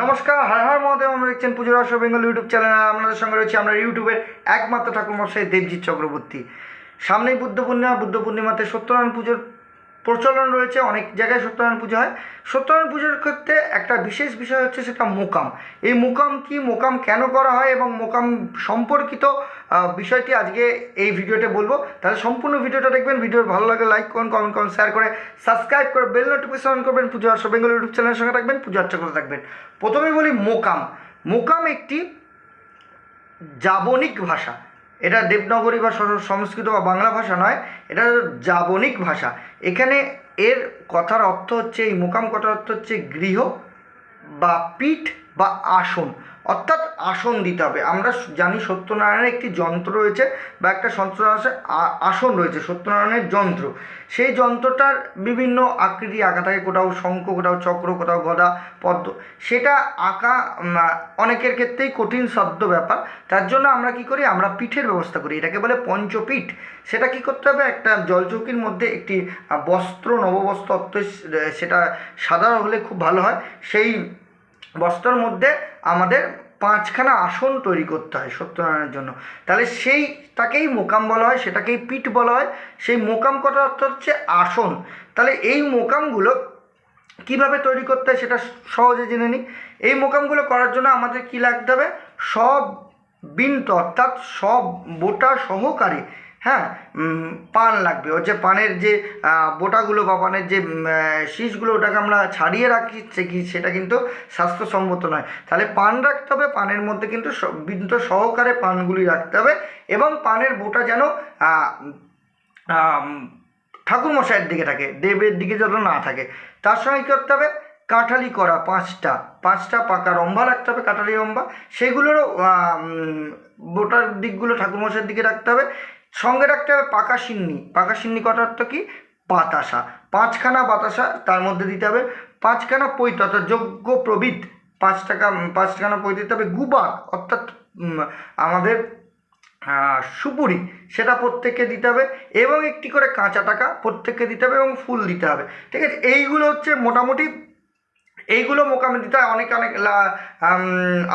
নমস্কার হার হার মহাদেব আমরা দেখছেন পুজোর রহস্য বেঙ্গল ইউটিউব চ্যানেল। আপনাদের সঙ্গে রয়েছে আমরা ইউটিউবের একমাত্র ঠাকুর মশাই দেবজিৎ চক্রবর্তী। সামনেই বুদ্ধ পূর্ণিমা বুদ্ধ পূর্ণিমাতে সত্যনারায়ণ পুজোর প্রচলন রয়েছে, অনেক জায়গায় সত্যনারায়ণ পুজো হয়। সত্যনারায়ণ পুজোর ক্ষেত্রে একটা বিশেষ বিষয় হচ্ছে সেটা মোকাম। এই মোকাম কি, মোকাম কেন করা হয় এবং মোকাম সম্পর্কিত বিষয়টি আজকে এই ভিডিওতে বলব। তাহলে সম্পূর্ণ ভিডিওটা দেখবেন ভিডিও ভালো লাগে লাইক করুন কমেন্ট করুন শেয়ার করে সাবস্ক্রাইব করে বেল নোটিফিকেশন করবেন। পুজো আসো বেঙ্গল ইউটিউব চ্যানেলের সঙ্গে থাকবেন, পুজো আর্চা করে থাকবেন। প্রথমেই বলি মোকাম। মোকাম একটি জাবনিক ভাষা। এটা দেবনগরী বা সংস্কৃত বা বাংলা ভাষা নয়, এটা যাবনিক ভাষা। এখানে এর কথার অর্থ হচ্ছে, এই মোকাম কথার অর্থ হচ্ছে গৃহ বা পীঠ বা আসন। অর্থাৎ আসন দিতে হবে। আমরা জানি সত্যনারায়ণের একটি যন্ত্র রয়েছে বা একটা সত্যনারায়ণের আসন রয়েছে, সত্যনারায়ণের যন্ত্র। সেই যন্ত্রটার বিভিন্ন আকৃতি আঁকা থাকে, কোথাও শঙ্খ, কোথাও চক্র, কোথাও গদা, পদ্ম। সেটা আঁকা অনেকের ক্ষেত্রেই কঠিন শব্দ ব্যাপার। তার জন্য আমরা কি করি? আমরা পিঠের ব্যবস্থা করি। এটাকে বলে পঞ্চপিঠ। সেটা কি করতে হবে? একটা জলচৌকির মধ্যে একটি বস্ত্র, নববস্ত্র সেটা সাদা হলে খুব ভালো হয়। সেই বস্ত্রের মধ্যে আমাদের পাঁচখানা আসন তৈরি করতে হয় সত্যনারায়ণের জন্য। তাহলে সেইটাকেই মোকাম বলা হয়, সেটাকেই পিঠ বলা হয়। সেই মোকাম কথার অর্থ হচ্ছে আসন। তাহলে এই মোকামগুলো কীভাবে তৈরি করতে হয় সেটা সহজে জেনে নিই। এই মোকামগুলো করার জন্য আমাদের কি লাগতে হবে? সব বিন্ত অর্থাৎ সব বোটা সহকারে হ্যাঁ পান লাগবে। ওর যে পানের যে বোটাগুলো বা পানের যে শীষগুলো ওটাকে আমরা ছাড়িয়ে রাখি সেটা কিন্তু স্বাস্থ্যসম্মত নয়। তাহলে পান রাখতে হবে, পানের মধ্যে কিন্তু বিন্ত সহকারে পানগুলি রাখতে হবে এবং পানের বোটা যেন ঠাকুরমশাইয়ের দিকে থাকে, দেবের দিকে যেন না থাকে। তার সঙ্গে কী করতে হবে? কাঁঠালি করা পাঁচটা পাঁচটা পাকা রম্বা রাখতে হবে, কাঁঠালি রম্বা। সেগুলোরও বোটার দিকগুলো ঠাকুরমশাইয়ের দিকে রাখতে হবে। সঙ্গে রাখতে হবে পাকা সিন্নি। পাকা সিন্নি কটার তো কি? বাতাসা। পাঁচখানা বাতাসা তার মধ্যে দিতে হবে। পাঁচখানা পৈত, অর্থাৎ যোগ্য প্রবিদ পাঁচ টাকা পাঁচখানা পৈত দিতে হবে গুবাক, অর্থাৎ আমাদের সুপুরি, সেটা প্রত্যেককে দিতে হবে এবং একটি করে কাঁচা টাকা প্রত্যেককে দিতে হবে এবং ফুল দিতে হবে। ঠিক আছে? এইগুলো হচ্ছে মোটামুটি এইগুলো মোকামে দিতে হয় অনেক অনেক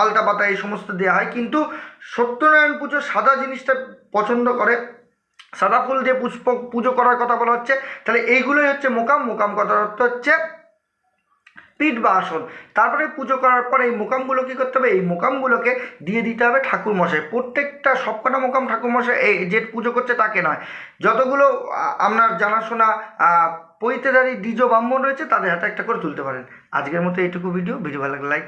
আলতা পাতা এই সমস্ত দেওয়া হয়। কিন্তু সত্যনারায়ণ পুজো সাদা জিনিসটা পছন্দ করে। সাদা ফুল দিয়ে পুষ্প, পুজো করার কথা বলা হচ্ছে। তাহলে এইগুলোই হচ্ছে মোকাম। মোকাম কথা অর্থ হচ্ছে পিঠ বা আসন। তারপরে পুজো করার পরে এই মোকামগুলো কী করতে হবে? এই মোকামগুলোকে দিয়ে দিতে হবে ঠাকুর মশাই প্রত্যেকটা সবকটা মোকাম ঠাকুরমশাই এই যে পুজো করছে তাকে নয়। যতগুলো আপনার জানাশোনা পৈতেদারি, দ্বিজ, ব্রাহ্মণ রয়েছে, তাদের হাতে একটা করে তুলতে পারেন। আজকের মতো এইটুকু ভিডিও। ভিডিও ভালো লাগলে লাইক